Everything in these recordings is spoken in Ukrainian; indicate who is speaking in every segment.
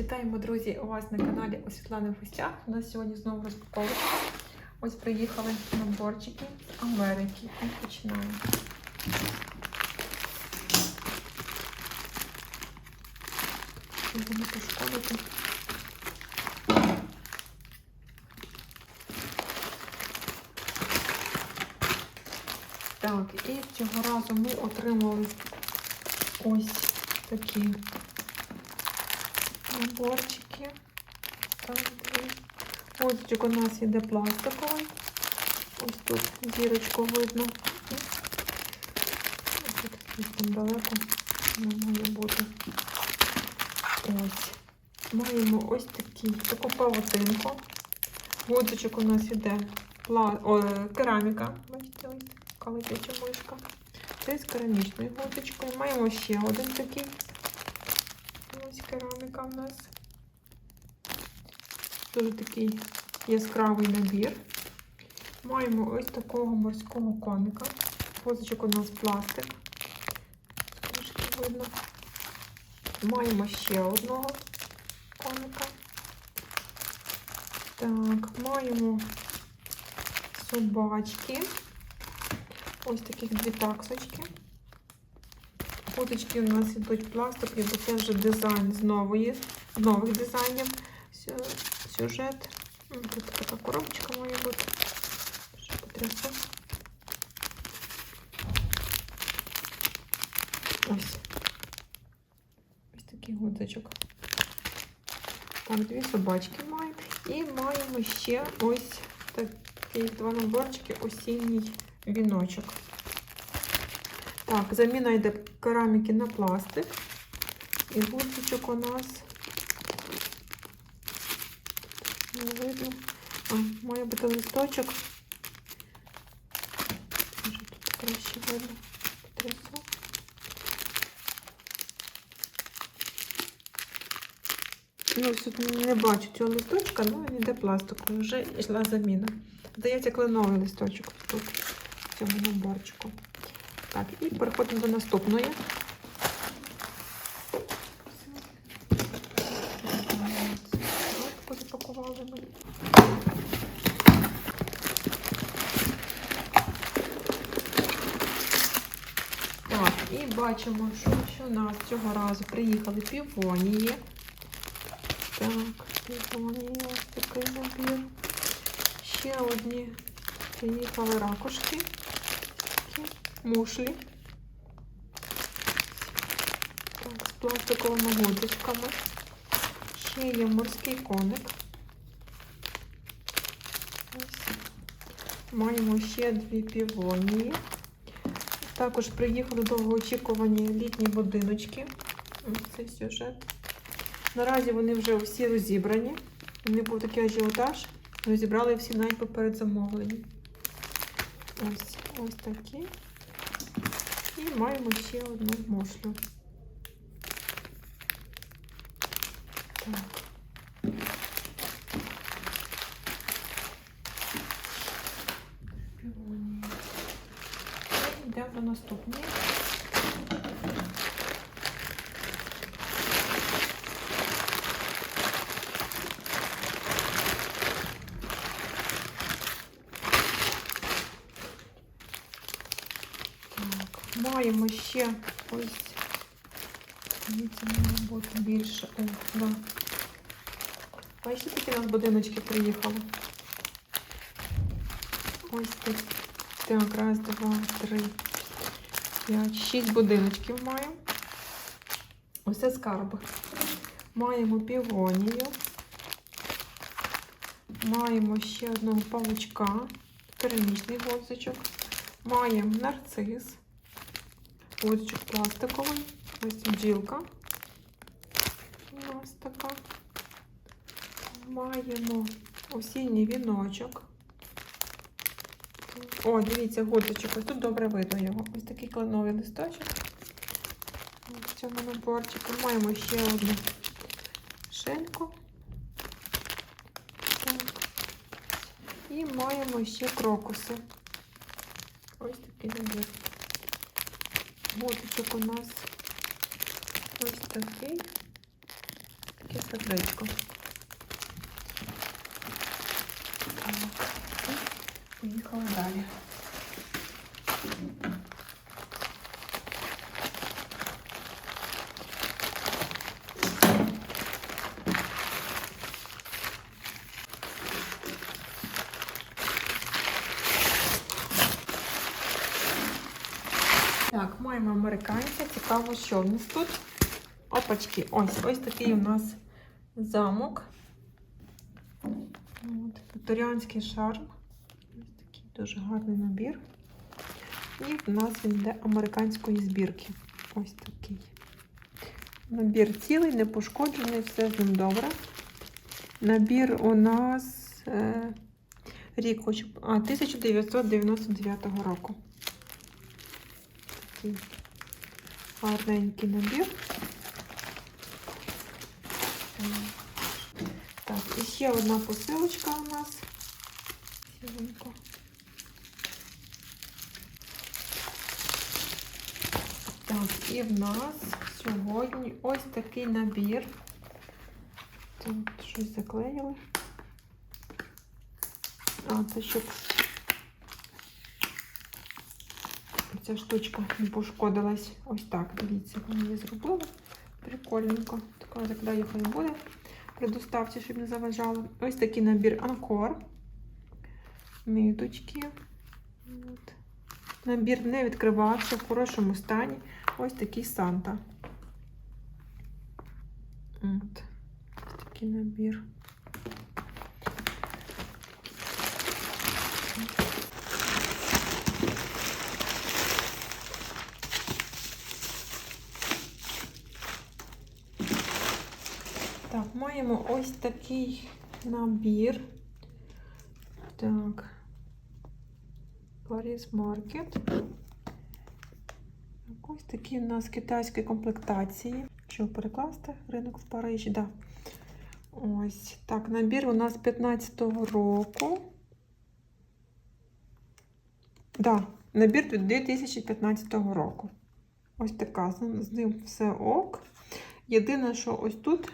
Speaker 1: Вітаємо, друзі, у вас на каналі у Світлани в гостях. У нас сьогодні знову розпаковка. Ось приїхали наборчики з Америки. І починаємо. Не пошкодити. Так, і цього разу ми отримали ось такі наборчики. Ось у нас іде пластиковий. Ось тут зірочку видно. Ось там далеко не має бути. Ось. Маємо ось такі, таку павутинку. Гудзичок у нас іде пла... О, кераміка. Бачите, ось така летяча мишка. Це з керамічною гудзичкою. Маємо ще один такий. Ось кераміка в нас. Дуже такий яскравий набір. Маємо ось такого морського коника. Позичок у нас пластик. Трошки видно. Маємо ще одного коника. Так, маємо собачки. Ось таких дві таксочки. Фоточки у нас ідуть пластикові, бо це вже дизайн з нової, нових дизайнів. Сюжет. Тут така коробочка має бути. Що потрясу. Ось. Ось такий гудзичок. Так, дві собачки маємо. І маємо ще ось такі два наборчики осінній віночок. Так, заміна йде кераміки на пластик. І гудзичок у нас не видно. А, має бути листочок. Може тут краще видно. Потрясу. Ну, тут не бачу цього листочка, ну він йде пластиковий. Вже йшла заміна. Здається, кленовий листочок тут в цьому наборчику. Так, і переходимо до наступної. Так, і бачимо, що, що у нас цього разу приїхали півонії. Так, півонії, ось такий набір. Ще одні приїхали ракушки. Мушлі. Так, з пластиковими гудзичками. Ще є морський коник. Ось. Маємо ще дві півонії. Також приїхали довгоочікувані літні будиночки. Ось цей сюжет. Наразі вони вже всі розібрані. Вони був такий ажіотаж. Розібрали всі навіть поперед замовлення. Ось, ось такі. І маємо ще одну мушлю. Так. Півонії. І Йдемо до наступної. Маємо ще ось. Дивіться, більше. О, два. Бачите, такі у нас будиночки приїхали. Ось так. Так, раз, два, три, п'ять, шість будиночків маємо. Це скарби. Маємо півонію. Маємо ще одного павучка, керамічний гудзичок. Маємо нарцис, гудзичок пластиковий. Ось бджілка. Ось така. Маємо осінній віночок. О, дивіться, гудзичок. Ось тут добре видно його. Ось такий кленовий листочок. В цьому наборчику маємо ще одну шельку. Так. І маємо ще крокуси. Ось такий набір. Гудзичок у нас ось такий. таке сердечко. Так. І Поїхали далі. Так, маємо американця. Цікаво, що в нас тут. Опачки, ось ось такий у нас замок. От, Вікторіанський шарм. Ось такий дуже гарний набір. І в нас він йде американської збірки. Ось такий. Набір цілий, не пошкоджений, все з ним добре. Набір у нас е, рік хочу, а, 1999 року. Такий гарненький набір. Так, і ще одна посилочка у нас. Сіленько. Так, і в нас сьогодні ось такий набір. Тут щось заклеїли. А, це щоб ця штучка не пошкодилась. Ось так, дивіться, вони її зробили. Прикольненько. Така заклею хай буде при доставці, щоб не заважало. Ось такий набір Анкор. Ниточки. От. Набір не відкривався в хорошому стані. Ось такий Санта. От. Ось такий набір. Так, маємо ось такий набір. Так. Paris Market. Ось такі у нас китайські комплектації. Що перекласти? Ринок в Парижі, да. Ось так, набір у нас 15-го року. Да, набір 2015 року. Ось така, з ним все ок. Єдине, що ось тут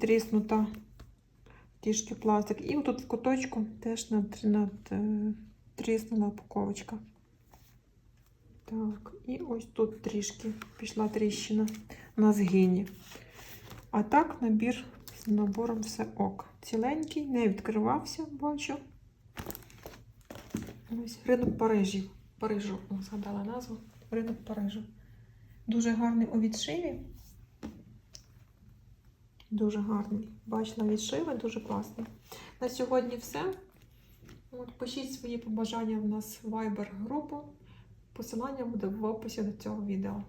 Speaker 1: тріснута трішки пластик. І тут в куточку теж над, над, е, тріснула упаковочка. Так, і ось тут трішки пішла тріщина на згині. А так набір з набором все ок. Ціленький, не відкривався, бачу. Ось ринок Парижі. Парижу, згадала назву. Ринок Парижу. Дуже гарний у відшиві. Дуже гарний. Бачила відшиви, дуже класний. На сьогодні все. От, пишіть свої побажання в нас в Viber групу. Посилання буде в описі до цього відео.